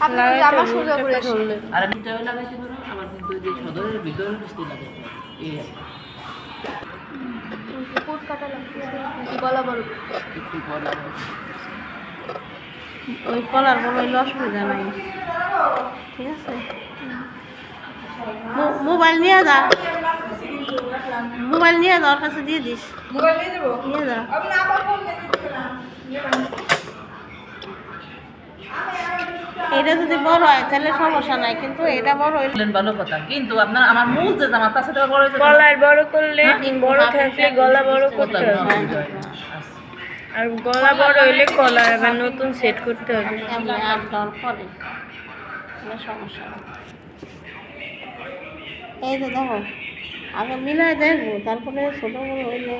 আপনি জামা সোজা করে আর আমি চাই লাগাইছি ধরো আমার কিন্তু ওই যে সদরের ভিতরে বৃষ্টি লাগাইতে এই কোট কাটা লাগতেছে গলা বড়। একটু পর ওই কলার বড় হইলে অসুবিধা নাই। ঠিক আছে? মোবাইল নিয়ে যা। মোবাইল নিয়ে যা ওর কাছে দিয়ে দিস। মোবাইল নিয়ে যাব? নিয়ে যা আমি না আবার ফোন দিয়ে দিচ্ছিলাম এটা যদি বড় হয় তাহলে সমস্যা নাই কিন্তু এটা বড় হইলে ভালো কথা কিন্তু আপনার আমার মূল যে জামা তার সাথে বড় হয়েছে গলার বড় করলে বড় থাকলে গলা বড় করতে হবে। আর গলা বড় হইলে কলার আবার নতুন সেট করতে হবে। এমনি ডাউন করে সমস্যা। এই যে দেখো আগে মিলাই দেখব তারপরে ছোটো বড় হইলে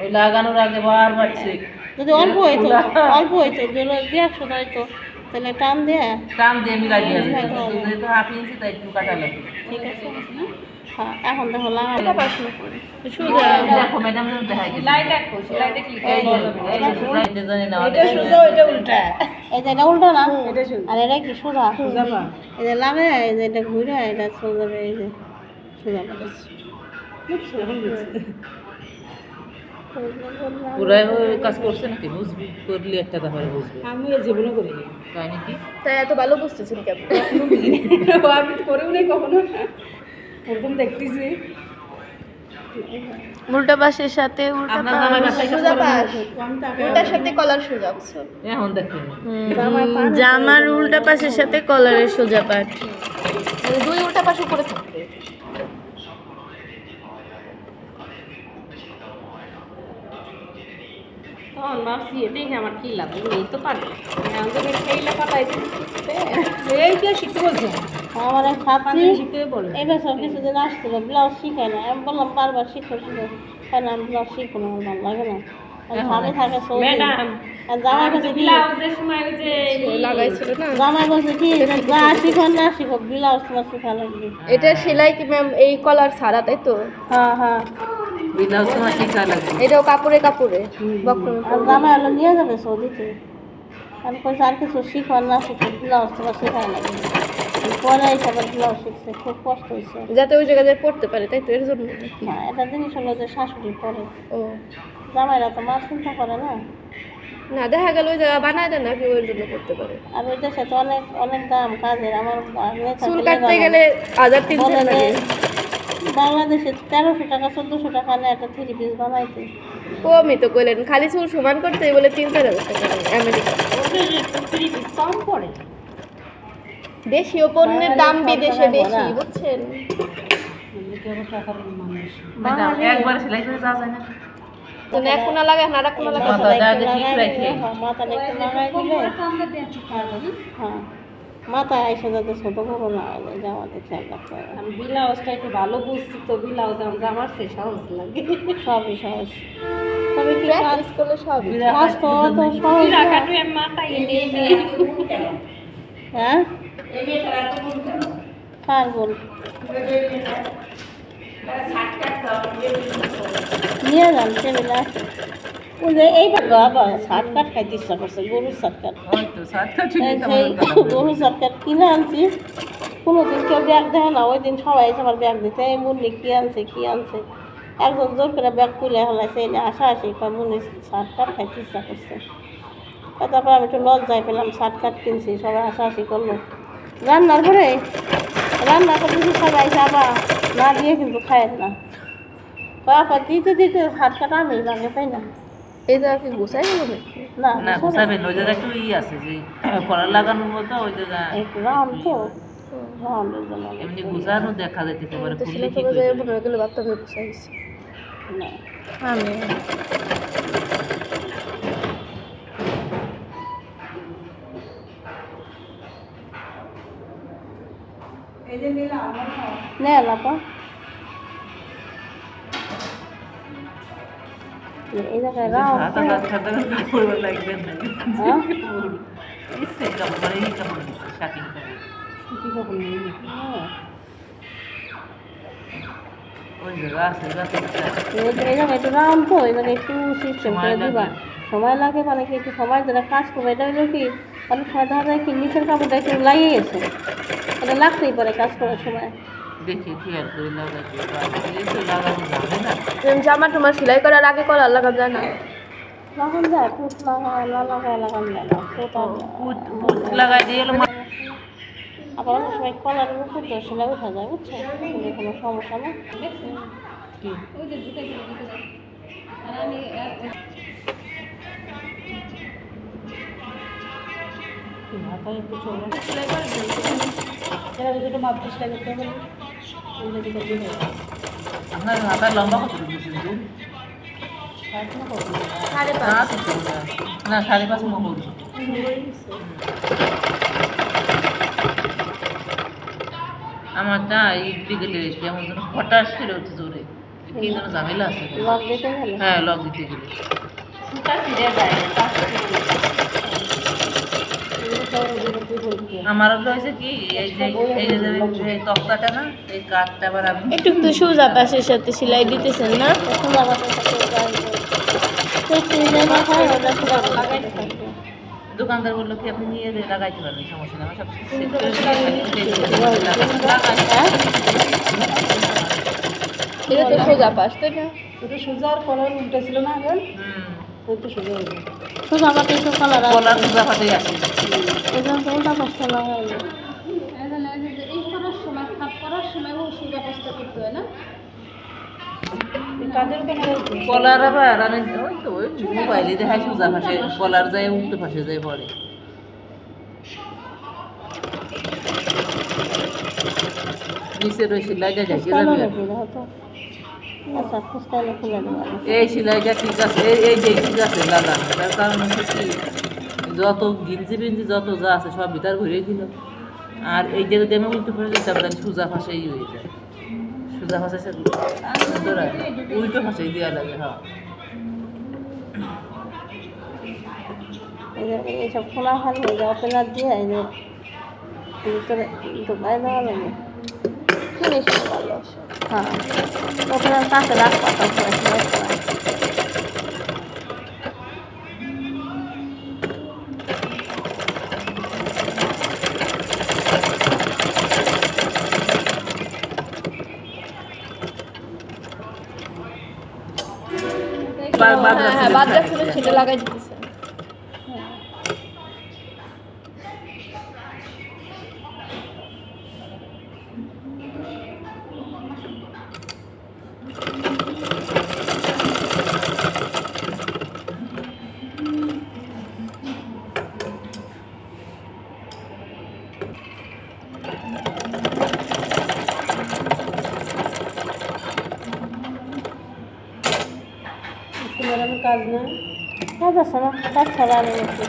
ওই লাগানোর আগে বারবার চেক যদি অল্প হইতো অল্প হইতো যেগুলো দিয়ে একশো হইতো তাহলে টান দিয়ে টান দিয়ে মিলাই দিয়ে যেহেতু হাফ ইঞ্চি তাই একটু কাটা লাগবে। ঠিক আছে হ্যাঁ এখন দেখো সোজা ম্যাডাম লাইটে জানি না। এটা সোজা উল্টা। এটা উল্টো না? এটা সোজা আর এটা কি সোজা? সোজা এটা ঘুরে এটা সোজা এই যে সোজা পুরাই ওই কাজ করছে নাকি? বুঝবি করলি একটা তারপরে বুঝবে। আমি এর জীবনে করিনি। তাই নাকি? তাই এত ভালো বুঝতেছেন কেন? আমি করেও নাই কখনো। প্রথম দেখতেছি। উল্টা পাশের সাথে উল্টা সাথে কলার সোজা এখন জামার উল্টা পাশের সাথে কলারের সোজা পাট মানে দুই উল্টা পাশ উপরে থাকবে। তখন ভাবছি এটাই আমার কি লাগবে এই তো পারবে এইটা শিখতে বলছে। আমার এক ছাত্রী শিখতে বলে। এটা সব কিছুদিন আসছিল ব্লাউজ শিখায় না আমি বললাম বারবার শিখো শিখো। কেন আমি ব্লাউজ শিখব না আমার ভালো লাগে না। এটা সেলাই কি ম্যাম এই কলার ছাড়া তাই তো? হ্যাঁ হ্যাঁ। ব্লাউজ তোমার শিখা লাগবে এটাও কাপড়ে কাপড়ে। আর জামাই নিয়ে যাবে সৌদিতে। আমি কইছি আর কিছু শিখো না শিখো ব্লাউজ তোমার শেখায় লাগবে পরে হিসাবে ব্লাউজ শিখছে খুব কষ্ট হয়েছে যাতে ওই জায়গায় পড়তে পারে তাই তো এর জন্য না এটা জিনিস হলো যে শাশুড়ি পরে। ও। জামাইরা তো মা চিন্তা করে না। না দেখা গেল ওই জায়গা বানায় দেন নাকি ওই জন্য করতে পারে। আর ওই দেশে তো অনেক অনেক দাম কাজের। আমার চুল কাটতে গেলে হাজার তিনশো লাগে। বাংলাদেশে তেরোশো টাকা চোদ্দোশো টাকা নেয় একটা থ্রি পিস বানাইতে। কমই তো করলেন খালি চুল সমান করতে বলে তিন চার হাজার টাকা লাগে আমেরিকা। কম পড়ে। দেশীয় পণ্যের দাম বিদেশে বেশি বুঝছেন? একবার সেলাই করে যাওয়া যায় না। তো এক কোনা লাগে না আর কোনা লাগে মাথা ঠিক রাখে। মাথা একটু লাগাই দিলে হ্যাঁ। মাথায় এসে যাতে ছোটো বড়ো না হয়ে জামাতে খেয়াল রাখতে হবে। আমি ব্লাউজটা একটু ভালো বুঝছি তো ব্লাউজ আমার জামার সে সহজ লাগে। সবই সহজ। তবে কি প্র্যাকটিস করলে সবই? কাজ তো অত সহজ না। হ্যাঁ? কার বল নিয়ে যান টেবিলে আছে ওই যে এইবার বাবা খাইতে ইচ্ছা করছে গরুর শার্ট কাট ওই তো সাতটা ঠিক এই গরুর শার্ট কাট কিনে আনছি। কোনোদিন কেউ ব্যাগ দেয় না ওই দিন সবাই আমার ব্যাগ দিতে এই মুন্নি কী আনছে কী আনছে? একজন জোর করে ব্যাগ খুলে হলাইছে এই নিয়ে আসা আসি মুন্নি শার্ট কাট খাইতে ইচ্ছা করছে তারপর আমি একটু লজ্জায় পেলাম শার্ট কাট কিনছি সবাই হাসাহাসি করল। রান্নার পরে রান্না করতে সবাই যাবা না দিয়ে কিন্তু খায়েন না। বাবা দিতে দিতে শার্ট কাট আমি লাগে তাই না। এই জায়গা কি গোসাই গেল নাকি? না না সবাই- গুছাবেন ওই জায়গায় একটু ই আছে যে কলার লাগানোর মতো ওই জায়গা একটু রাউন্ড তো এমনি দেখা যাইতে পারে তো খুললে করে। মনে হয় গেলে না। আমি এই না এই হ্যাঁ। জায়গায় একটু রাউন্ড তো এই জায়গায় একটু সিস্টেম করে দিবা। সময় লাগে মানে কি একটু সময় ধরে কাজ করবে এটা হলো কি অনেক সময় দেখা যায় কি নিচের কাপড়টা একটু লাগিয়ে গেছে এটা লাগতেই পারে কাজ করার সময় দেখি খেয়াল করে লাগাইতে এই তো লাগানো যাবে না। জামা তোমার সেলাই করার আগে কলার লাগাম যায় না। লাগান যায় পুত লাগায় লাগায় লাগান যায় না পুত পুত পুত লাগাই দিয়ে আবার অনেক সময় কলার উপর সেলাই উঠা যায় বুঝছ? কোনো সমস্যা না দুটো মাপ করতে হবে। আপনার হাতায় লম্বা কত না, সাড়ে পাঁচ মহল আমার এই বিকেলে কেমন যেন হঠাৎ করে উঠে জোরে। কি যেন ঝামেলা আছে। লক দিতে গেলে। হ্যাঁ লক দিতে গেলে। আমার হয়েছে কি এই যে এই যে এই তক্তাটা না এই কাঠটা আবার আমি একটু একটু সোজা পাশের সাথে সেলাই দিতেছেন না? দোকানদার বলল কি আপনি নিয়ে লাগাইতে পারবেন সমস্যা নেই সব। এটা তো সোজা পাশ তাই না? ওটা সোজা আর কলার উল্টা ছিল না আগে? হুম। ওই তো সোজা হয়ে সোজা বাতাস তো কলার আছে। জন্য উল্টা পাশটা লাগাইলে এই করার সময় খাপ করার সময় সোজা পাশটা করতে হয় না কলার আবার আমি ওই তো ওই মোবাইলে দেখাই সোজা ফাঁসে কলার যায় উল্টো ফাঁসে যায় পরে। নিচের ওই সিলাইটা যাইতে এই সিলাইটা ঠিক আছে এই এই যে ঠিক আছে লাগানো তার কারণ হচ্ছে কি যত গিঞ্জি বিঞ্জি যত যা আছে সব ভিতর ঘুরে দিল আর এই যে যদি আমি উল্টো ফেলে দিতাম তাহলে সোজা ফাঁসেই হয়ে যায়। সোজা ফাঁসে। উল্টো ফাঁসেই দেওয়া লাগে হ্যাঁ। এইসব খোলা হাল হয়ে যায় ওপেনার দিয়ে এই যে ভিতরে ঢুকাই দেওয়া লাগে। ভালো হ্যাঁ ওপেনার কাছে রাখবা তারপরে সেলাই করা। বা- বাদ হ্যাঁ হ্যাঁ বাদ রাখলে সেটা লাগাই দিতেছে ম্যাডামের কাজ না? কাজ আছে না? কাজ ছাড়া আমি একটু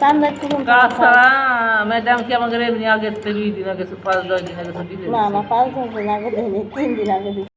চান্দা একটু কাজ ছাড়া? ম্যাডাম কি আমাকে এমনি আগে দুই দিন আগে পাঁচ দশ দিন আগে ছুটি দিয়ে না দিয়েছে। না পাঁচ দশ দিন আগে দেয়নি তিন দিন আগে দিচ্ছি